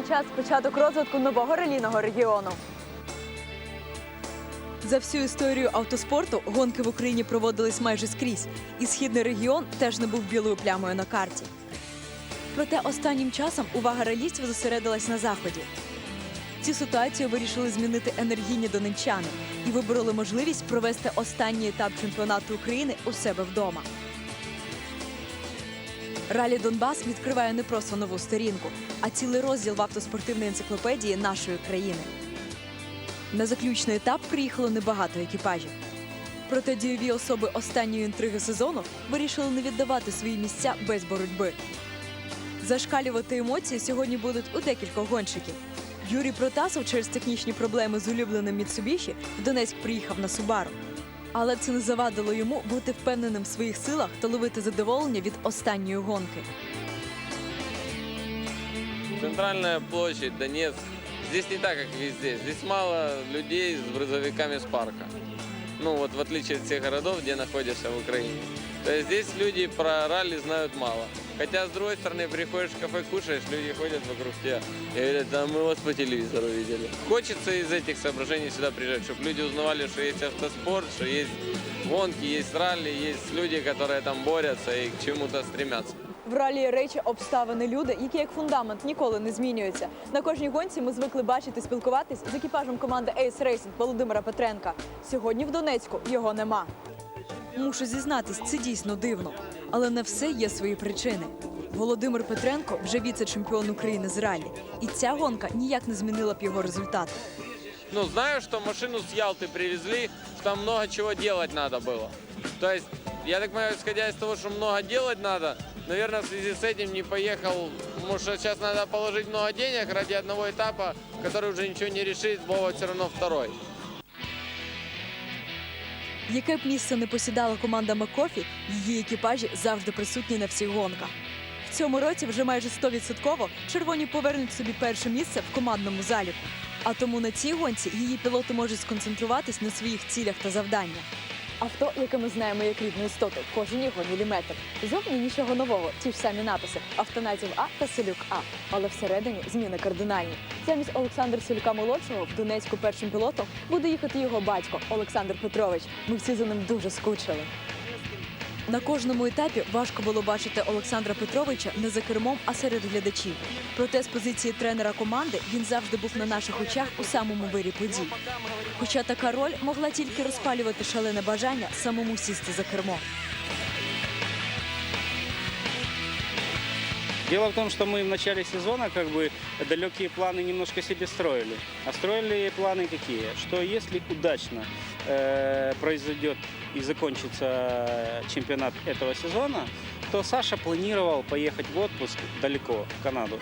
вже час початок розвитку нового релійного регіону. За всю історію автоспорту гонки в Україні проводились майже скрізь, і східний регіон теж не був білою плямою на карті. Проте останнім часом увага ралістів зосередилась на заході. Цю ситуацію вирішили змінити енергійні донеччани і вибороли можливість провести останній етап чемпіонату України у себе вдома. Ралі Донбас відкриває не просто нову сторінку, а цілий розділ в автоспортивній енциклопедії нашої країни. На заключний етап приїхало небагато екіпажів. Проте дієві особи останньої інтриги сезону вирішили не віддавати свої місця без боротьби. Зашкалювати емоції сьогодні будуть у декількох гонщиків. Юрій Протасов через технічні проблеми з улюбленим Міцубіші в Донецьк приїхав на Субару. Але це не завадило йому бути впевненим в своїх силах та ловити задоволення від останньої гонки. Центральная площадь, Донецк. Здесь не так, как везде. Здесь мало людей с грузовиками с парка. Ну вот в отличие от всех городов, где находишься в Украине. То есть здесь люди про ралли знают мало. Хотя, с другой стороны, приходишь в кафе, кушаешь, люди ходят вокруг тебя и говорят, да мы вас по телевизору видели. Хочется из этих соображений сюда приезжать, чтобы люди узнавали, что есть автоспорт, что есть гонки, есть ралли, есть люди, которые там борются и к чему-то стремятся. В ралі речі, обставини, люди, які як фундамент ніколи не змінюються. На кожній гонці ми звикли бачити спілкуватись з екіпажем команди Ace Racing Володимира Петренка. Сьогодні в Донецьку його нема. Мушу зізнатись, це дійсно дивно, але на все є свої причини. Володимир Петренко вже віце-чемпіон України з ралі, і ця гонка ніяк не змінила б його результати. Ну, знаю, что машину с Ялты привезли, что там много чего делать надо было. То есть, я так понимаю, исходя из того, что много делать надо, наверное, в связи с этим не поехал, потому что сейчас надо положить много денег ради одного этапа, который уже ничего не решит, Вова все равно второй. Яке б місце не посідала команда Макофі, її екіпажі завжди присутні на всіх гонках. В цьому році вже майже 100% червоні повернуть собі перше місце в командному заліку. А тому на цій гонці її пілоти можуть сконцентруватись на своїх цілях та завданнях. Авто, яке ми знаємо як рідну істоту, кожен його міліметр. Зовні нічого нового, ті ж самі написи автонатів А та Селюк А. Але всередині зміни кардинальні. Замість Олександра Селюка молодшого в Донецьку першим пілотом буде їхати його батько Олександр Петрович. Ми всі за ним дуже скучили. На кожному етапі важко було бачити Олександра Петровича не за кермом, а серед глядачів. Проте з позиції тренера команди він завжди був на наших очах у самому вирі подій. Хоча така роль могла тільки розпалювати шалене бажання самому сісти за кермо. Дело в том, что мы в начале сезона как бы далекие планы немножко себе строили. А строили планы какие? Что если удачно э, произойдет и закончится чемпионат этого сезона, то Саша планировал поехать в отпуск далеко, в Канаду.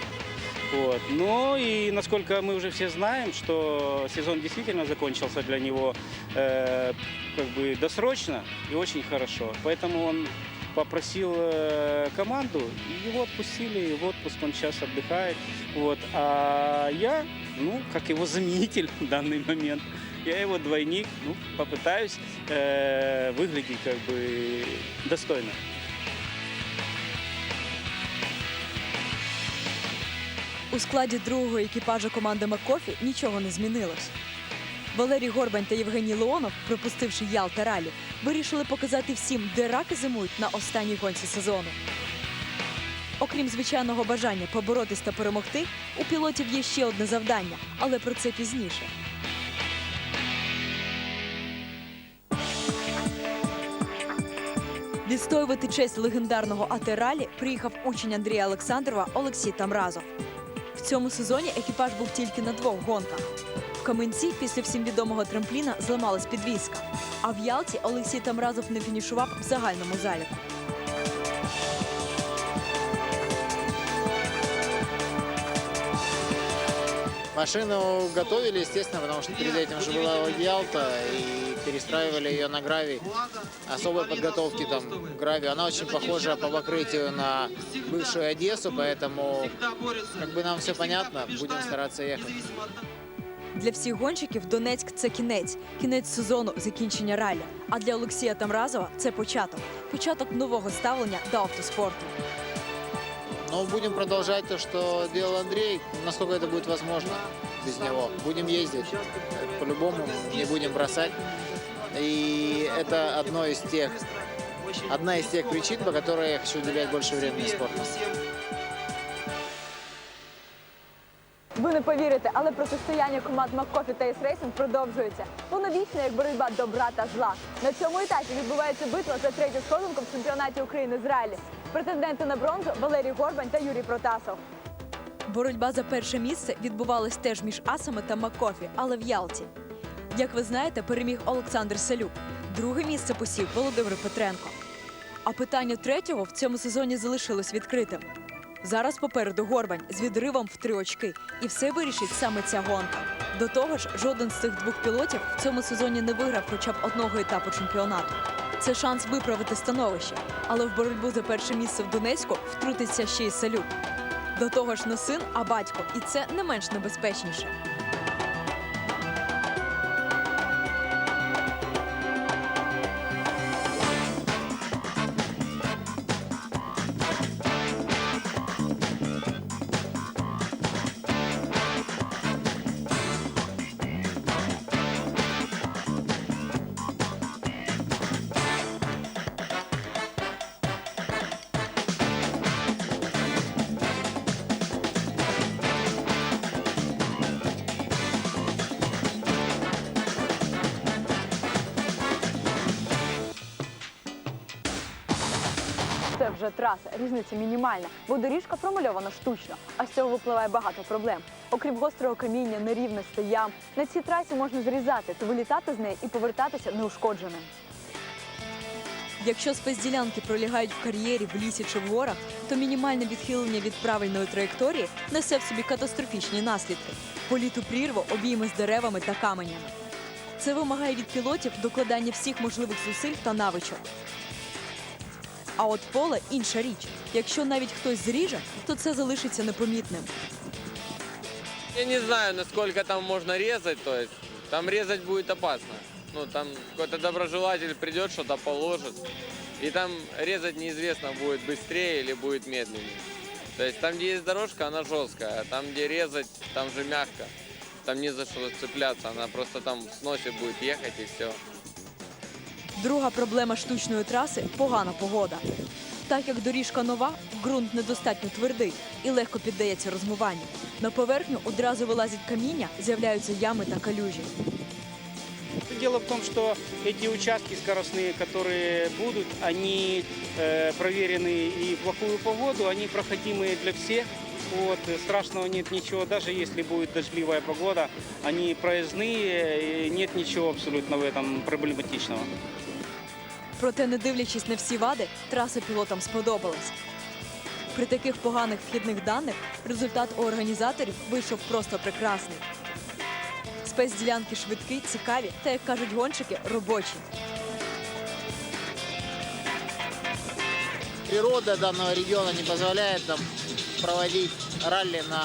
Вот. Но и насколько мы уже все знаем, что сезон действительно закончился для него э, как бы досрочно и очень хорошо. Поэтому он попросил э, команду, и его отпустили, и в отпуск он сейчас отдыхает. Вот. А я, ну, как его заменитель в данный момент, я его двойник, ну, попытаюсь э, выглядеть как бы достойно. У складі другого екіпажа команди Макофі нічого не змінилось. Валерій Горбань та Євгеній Леонов, пропустивши Ялта ралі, вирішили показати всім, де раки зимують на останній гонці сезону. Окрім звичайного бажання поборотись та перемогти, у пілотів є ще одне завдання, але про це пізніше. Відстоювати честь легендарного АТ ралі приїхав учень Андрія Олександрова Олексій Тамразов. В цьому сезоні екіпаж був тільки на двох гонках. В Каменці після всім відомого трампліна зламалась підвізка. А в Ялті Олексій Тамразов не фінішував в загальному заліку. Машину готовили, естественно, потому что перед этим уже была Ялта, и перестраивали ее на гравий. Особой подготовки там к гравию. Она очень похожа по покрытию на бывшую Одессу, поэтому как бы нам все понятно, будем стараться ехать. Для всіх гонщиків Донецьк це кінець, кінець сезону, закінчення ралі. А для Олексія Тамразова це початок, початок нового ставлення до автоспорту. Но Но будем продолжать то, что делал Андрей, насколько это будет возможно без него. Будем ездить, э, по-любому не будем бросать. И это одно из тех, одна из тех причин, по которой я хочу уделять больше времени спорту. Ви не повірите, але протистояння команд Маккофі та Рейсинг продовжується. Воно вічне, як боротьба добра та зла. На цьому етапі відбувається битва за третю сходинку в чемпіонаті України з ралі. Претенденти на бронзу Валерій Горбань та Юрій Протасов. Боротьба за перше місце відбувалась теж між Асами та Маккофі, але в Ялті. Як ви знаєте, переміг Олександр Салюк. Друге місце посів Володимир Петренко. А питання третього в цьому сезоні залишилось відкритим. Зараз попереду Горбань з відривом в три очки, і все вирішить саме ця гонка. До того ж, жоден з цих двох пілотів в цьому сезоні не виграв хоча б одного етапу чемпіонату. Це шанс виправити становище, але в боротьбу за перше місце в Донецьку втрутиться ще й салют. До того ж, не син, а батько, і це не менш небезпечніше. Це вже траса, різниця мінімальна, бо доріжка промальована штучно, а з цього випливає багато проблем. Окрім гострого каміння, нерівностей, ям, на цій трасі можна зрізати та вилітати з неї і повертатися неушкодженим. Якщо спецділянки пролягають в кар'єрі, в лісі чи в горах, то мінімальне відхилення від правильної траєкторії несе в собі катастрофічні наслідки: політ у прірву, обійми з деревами та каменями. Це вимагає від пілотів докладання всіх можливих зусиль та навичок. А от поле інша річ. Якщо навіть хтось зріже, то це залишиться непомітним. Я не знаю, насколько там можно резать, то там резать будет опасно. Ну, там какой-то доброжелатель придет, что-то положит, и там резать неизвестно, будет быстрее или будет медленнее. То есть там, где есть дорожка, она жесткая, а там, где резать, там же мягко. Там не за что цепляться, она просто там в сносе будет ехать и все. Друга проблема штучної траси погана погода. Так як доріжка нова, ґрунт недостатньо твердий і легко піддається розмиванню. На поверхню одразу вилазять каміння, з'являються ями та калюжі. Дело в том, что эти участки скоростные, которые будут, они э, проверены и в плохую погоду, они проходимые для всех. Вот, э, страшного нет ничего, даже если будет дождливая погода, они проездные, и нет ничего абсолютно в этом проблематичного. Проте, не дивлячись на всі вади, траса пілотам сподобалась. При таких поганих вхідних даних результат у організаторів вийшов просто прекрасний. Спецділянки швидкі, цікаві та, як кажуть гонщики, робочі. Природа данного региона не позволяет нам проводить ралли на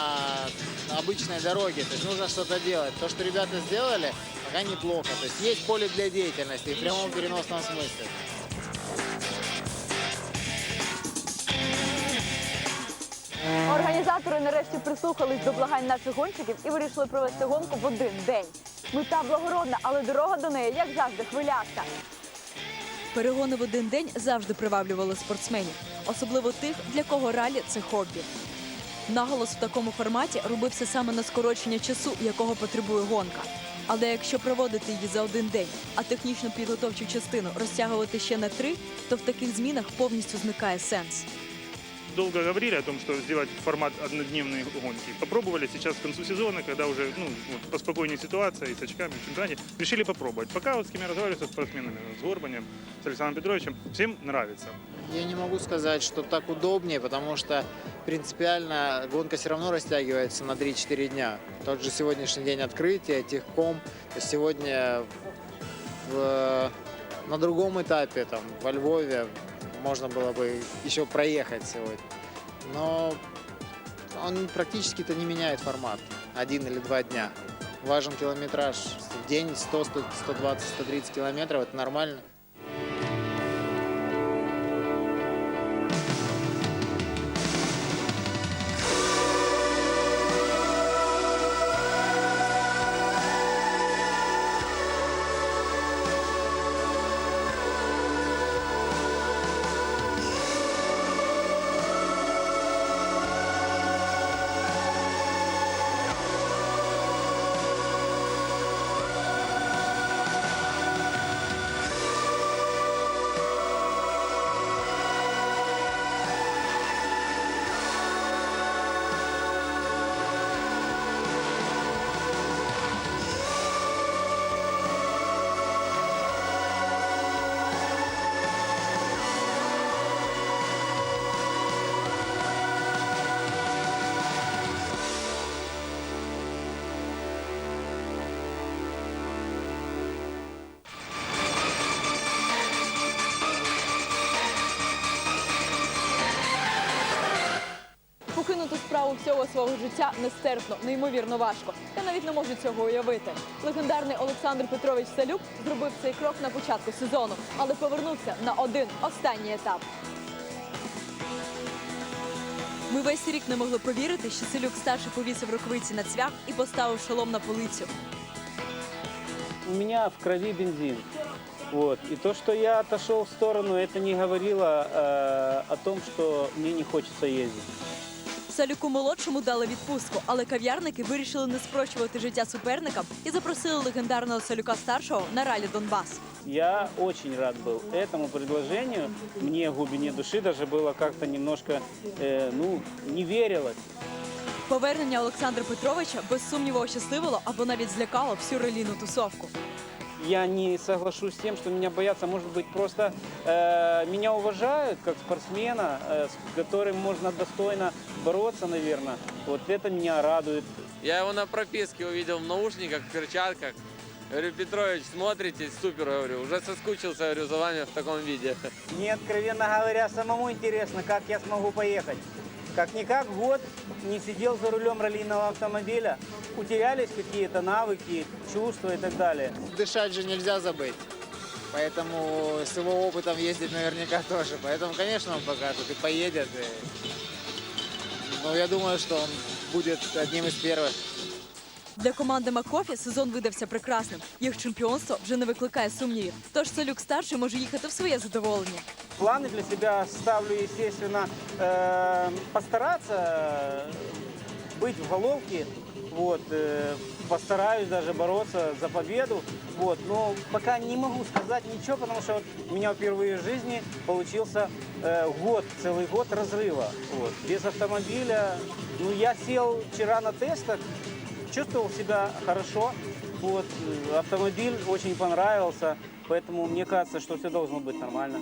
обычной дороге. То есть нужно что-то делать. То, что ребята сделали, пока неплохо. То есть есть поле для деятельности в прямом переносном смысле. Організатори нарешті прислухались до благань наших гонщиків і вирішили провести гонку в один день. Мета благородна, але дорога до неї, як завжди, хвиляста. Перегони в один день завжди приваблювали спортсменів, особливо тих, для кого ралі це хобі. Наголос в такому форматі робився саме на скорочення часу, якого потребує гонка. Але якщо проводити її за один день, а технічну підготовчу частину розтягувати ще на три, то в таких змінах повністю зникає сенс. Долго говорили о том, что сделать формат однодневной гонки. Попробовали сейчас к концу сезона, когда уже ну, вот, поспокойнее ситуация и с очками в чемпионате, решили попробовать. Пока вот с кем я разговариваю со спортсменами, с Горбанем, с Александром Петровичем, всем нравится. Я не могу сказать, что так удобнее, потому что принципиально гонка все равно растягивается на 3-4 дня. Тот же сегодняшний день открытия, техком. Сегодня в- на другом этапе, там, во Львове, можно было бы еще проехать сегодня. Но он практически-то не меняет формат. Один или два дня. Важен километраж. В день 100, 100, 120, 130 километров – это нормально. Всього свого життя нестерпно, неймовірно важко. Я навіть не можу цього уявити. Легендарний Олександр Петрович Салюк зробив цей крок на початку сезону, але повернувся на один останній етап. Ми весь рік не могли повірити, що Селюк старший повісив рукавиці на цвях і поставив шолом на полицю. У меня в крови бензин. Вот. И то, что я отошел в сторону, это не говорило э, о том, что мне не хочется ездить. Салюку молодшому дали відпустку, але кав'ярники вирішили не спрощувати життя суперникам і запросили легендарного Салюка старшого на ралі Донбас. Я очень рад был этому предложению. Мне в глубине души даже было как-то немножко, э, ну, не верилось. Повернення Олександра Петровича без сумніву ощасливило або навіть злякало всю релійну тусовку. Я не соглашусь с тем, что меня боятся. Может быть, просто э, меня уважают как спортсмена, э, с которым можно достойно бороться, наверное. Вот это меня радует. Я его на прописке увидел в наушниках, в перчатках. Говорю, Петрович, смотрите, супер, говорю, уже соскучился, говорю, за вами в таком виде. Мне, откровенно говоря, самому интересно, как я смогу поехать. Как-никак год не сидел за рулем раллийного автомобиля. Утерялись какие-то навыки, чувства и так далее. Дышать же нельзя забыть. Поэтому с его опытом ездить наверняка тоже. Поэтому, конечно, он покажет и поедет. и- Но я думаю, что он будет одним из первых. Для команди Макофі сезон видався прекрасним. Їх чемпіонство вже не викликає сумнівів. Тож Салюк старший може їхати в своє задоволення. Планы для себя ставлю, естественно, э, постараться быть в головке, вот, э, постараюсь даже бороться за победу, вот, но пока не могу сказать ничего, потому что вот у меня впервые в жизни получился э, год, целый год разрыва, вот, без автомобиля. Ну, я сел вчера на тестах, чувствовал себя хорошо, вот, э, автомобиль очень понравился, поэтому мне кажется, что все должно быть нормально.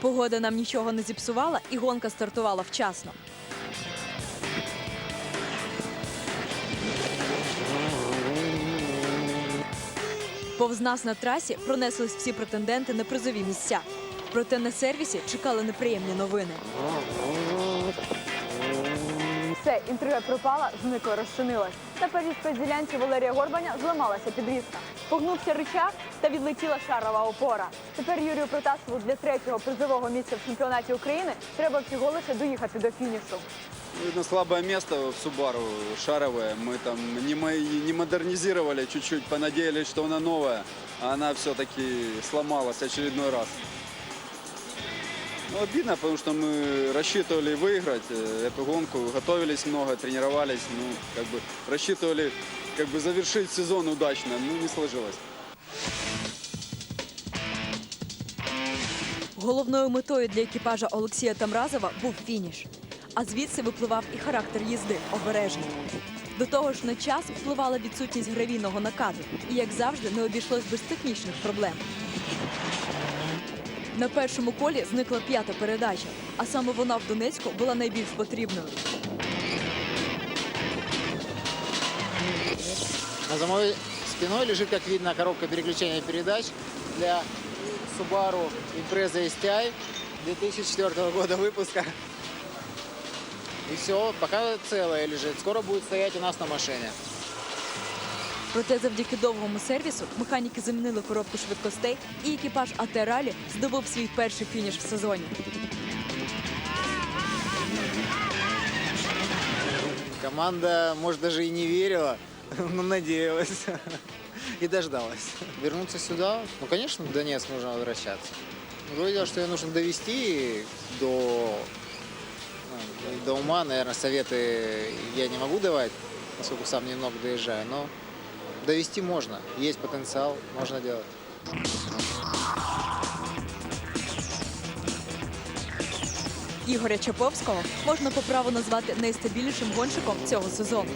Погода нам нічого не зіпсувала, і гонка стартувала вчасно. Повз нас на трасі пронеслись всі претенденти на призові місця. Проте на сервісі чекали неприємні новини. Все, інтрига пропала, зникла, розчинилась. На першій спецділянці Валерія Горбаня зламалася підвізка. Погнувся рычаг та відлетіла шарова опора. Тепер Юрію Протасову для третього призового місця в чемпіонаті України треба всього лише доїхати до фінішу. Видно, слабое место в Субару шаровое. Мы там не, мо- не модернизировали чуть-чуть, понадеялись, что она новая, а она все-таки сломалась очередной раз. Ну, обидно, потому что мы рассчитывали выиграть э, эту гонку, готовились много, тренировались, ну, как бы рассчитывали как бы завершить сезон удачно, ну, не сложилось. Головною метою для екіпажа Олексія Тамразова був фініш. А звідси випливав і характер їзди обережний. До того ж, на час впливала відсутність гравійного накаду, і як завжди не обійшлось без технічних проблем. На першому колі зникла п'ята передача, а саме вона в Донецьку була найбільш потрібною. А за моей спиной лежит, как видно, коробка переключения передач для Subaru Impreza STI 2004 года выпуска. И все, пока целая лежит. Скоро будет стоять у нас на машине. Проте завдяки довгому сервісу механіки замінили коробку швидкостей, і екіпаж АТ Ралі здобув свій перший фініш в сезоні. Команда, может, даже и не верила, но надеялась. И дождалась. Вернуться сюда? Ну, конечно, в Донецк нужно возвращаться. Другое дело, что ее нужно довести до, ну, до ума. Наверное, советы я не могу давать, поскольку сам немного доезжаю, но довести можно. Есть потенциал, можно делать. Ігоря Чаповського можна по праву назвати найстабільнішим гонщиком цього сезону.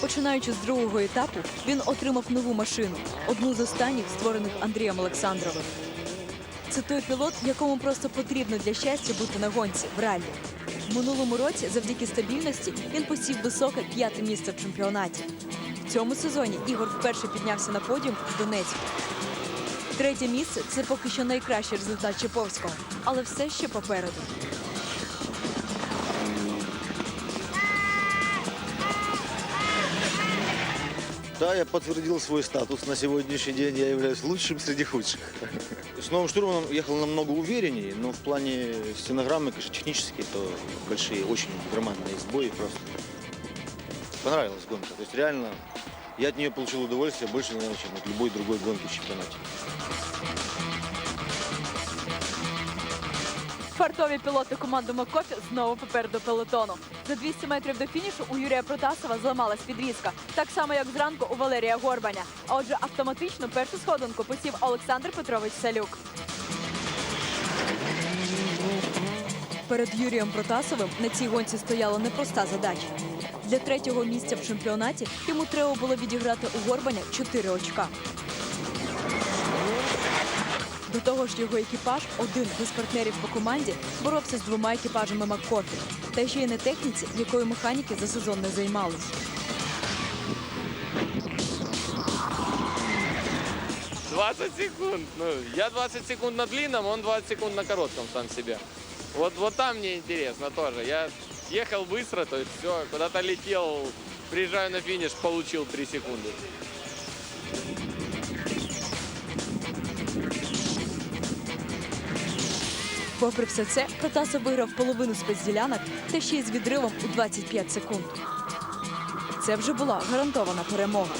Починаючи з другого етапу, він отримав нову машину, одну з останніх створених Андрієм Олександровим. Це той пілот, якому просто потрібно для щастя бути на гонці в ралі. В минулому році, завдяки стабільності, він посів високе п'яте місце в чемпіонаті. В цьому сезоні Ігор вперше піднявся на подіум в Донецьку. Третє місце це поки що найкращий результат Чеповського, але все ще попереду. Да, я подтвердил свой статус. На сегодняшний день я являюсь лучшим среди худших. С новым штурманом ехал намного увереннее, но в плане стенограммы, конечно, технически, то большие, очень громадные сбои просто. Понравилась гонка. То есть реально я от нее получил удовольствие больше, наверное, чем от любой другой гонки в чемпионате. Фартові пілоти команди Макофі знову попереду пелотону. За 200 метрів до фінішу у Юрія Протасова зламалась підрізка, так само як зранку у Валерія Горбаня. А отже, автоматично першу сходинку посів Олександр Петрович Салюк. Перед Юрієм Протасовим на цій гонці стояла непроста задача. Для третього місця в чемпіонаті йому треба було відіграти у Горбаня 4 очка. До того ж, його екіпаж, один без партнерів по команді, боровся з двома екіпажами Маккофі. Та ще й на техніці, якою механіки за сезон не займались. — 20 секунд. Ну, я 20 секунд на длинном, он 20 секунд на коротком сам себе. Вот, вот там мне интересно тоже. Я ехал быстро, то есть все, куда-то летел, приезжаю на финиш, получил 3 секунды. Попри все це, Протасов виграв половину спецділянок та ще й з відривом у 25 секунд. Це вже була гарантована перемога.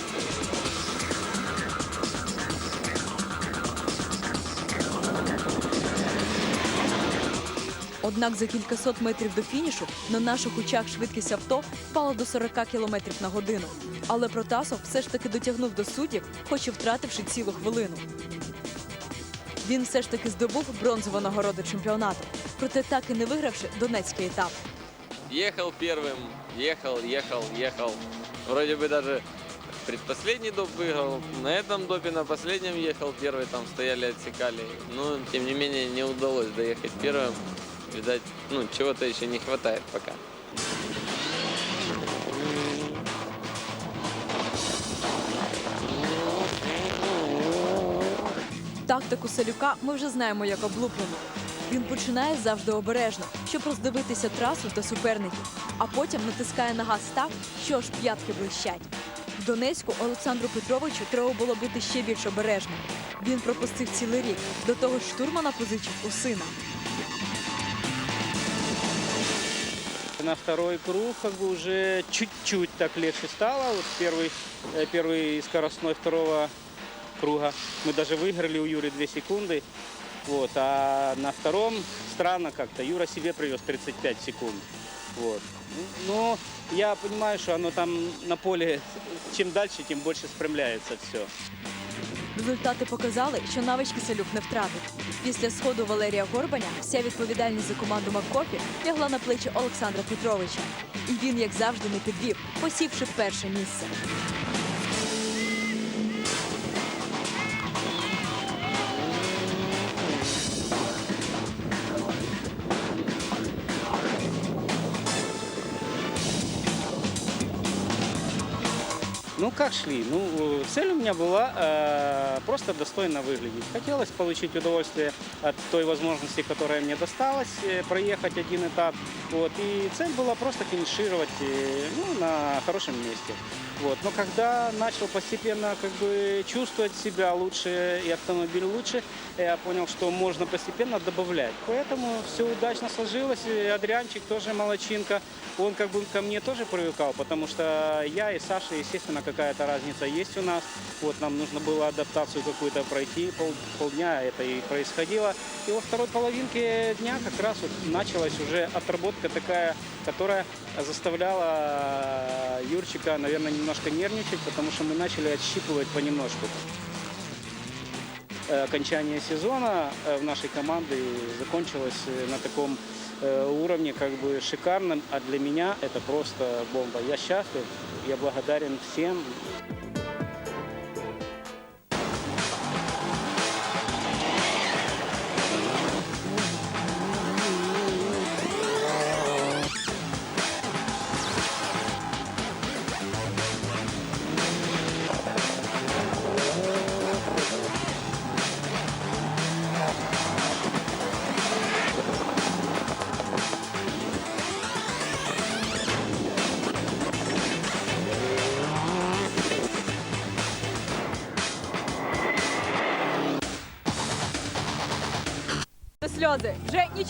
Однак за кількасот метрів до фінішу на наших очах швидкість авто впала до 40 км на годину. Але Протасов все ж таки дотягнув до суддів, хоч і втративши цілу хвилину. Він все ж таки здобув бронзову нагороду чемпіонату, проте так і не вигравши донецький етап. Ехал первым, ехал, ехал, ехал. Вроде бы даже предпоследний доп выиграл. На этом допе на последнем ехал, первый там стояли, отсекали. Но, тем не менее, не удалось доехать первым. Видать, ну, чего-то еще не хватает пока. Тактику Салюка ми вже знаємо як облуплену. Він починає завжди обережно, щоб роздивитися трасу та суперників, а потім натискає на газ так, що аж п'ятки блищать. В Донецьку Олександру Петровичу треба було бути ще більш обережним. Він пропустив цілий рік. До того ж штурмана позичив у сина. На второй круг как бы уже чуть-чуть так легче стало. Вот первый, э, первый скоростной второго круга мы даже выиграли у Юры 2 секунды. Вот, а на втором странно как-то. Юра себе привез 35 секунд. Вот. Но я понимаю, что оно там на поле, чем дальше, тем больше спрямляется все. Результати показали, що навички Салюк не втратив. Після сходу Валерія Горбаня вся відповідальність за команду Маккофі лягла на плечі Олександра Петровича. І він, як завжди, не підвів, посівши перше місце. как шли? Ну, э, цель у меня была э, просто достойно выглядеть. Хотелось получить удовольствие от той возможности, которая мне досталась, э, проехать один этап. Вот. И цель была просто финишировать э, ну, на хорошем месте. Вот. Но когда начал постепенно как бы чувствовать себя лучше и автомобиль лучше, я понял, что можно постепенно добавлять. Поэтому все удачно сложилось. И Адрианчик тоже молочинка. Он как бы ко мне тоже привыкал, потому что я и Саша, естественно, какая-то разница есть у нас. Вот нам нужно было адаптацию какую-то пройти, пол, полдня это и происходило. И во второй половинке дня как раз вот началась уже отработка такая, которая заставляла Юрчика, наверное, немножко нервничать, потому что мы начали отщипывать понемножку. Э, Окончание сезона э, в нашей команде закончилось э, на таком э, уровне как бы шикарном, а для меня это просто бомба. Я счастлив, я благодарен всем.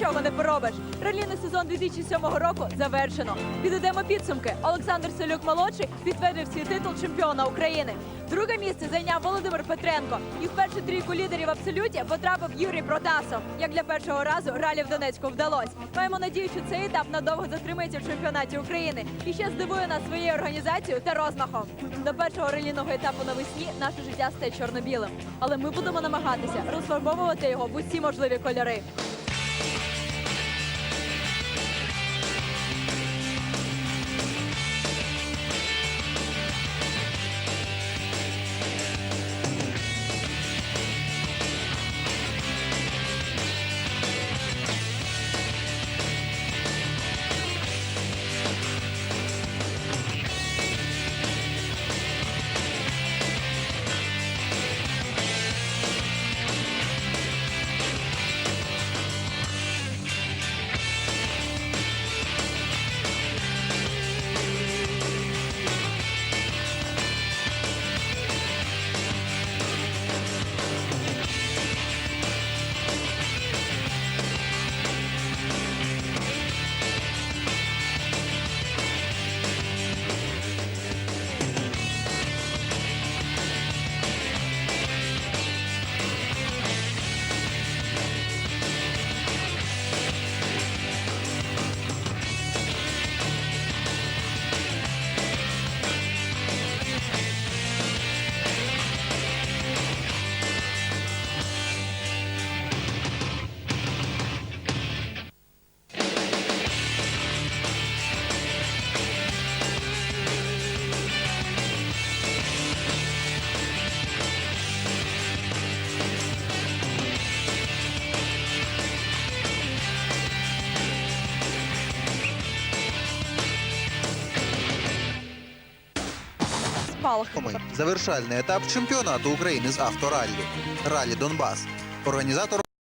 Нічого не поробиш. Ралійний сезон 2007 року завершено. Підведемо підсумки. Олександр Солюк молодший підтвердив свій титул чемпіона України. Друге місце зайняв Володимир Петренко. І в першу трійку лідерів абсолюті потрапив Юрій Протасов. Як для першого разу ралі в Донецьку вдалось. Маємо надію, що цей етап надовго затримається в чемпіонаті України і ще здивує нас своєю організацією та розмахом. До першого ралійного етапу навесні наше життя стає чорно-білим, але ми будемо намагатися розфарбовувати його в усі можливі кольори. Спалахами. Завершальний етап чемпіонату України з автораллі. Ралі Донбас. Організатор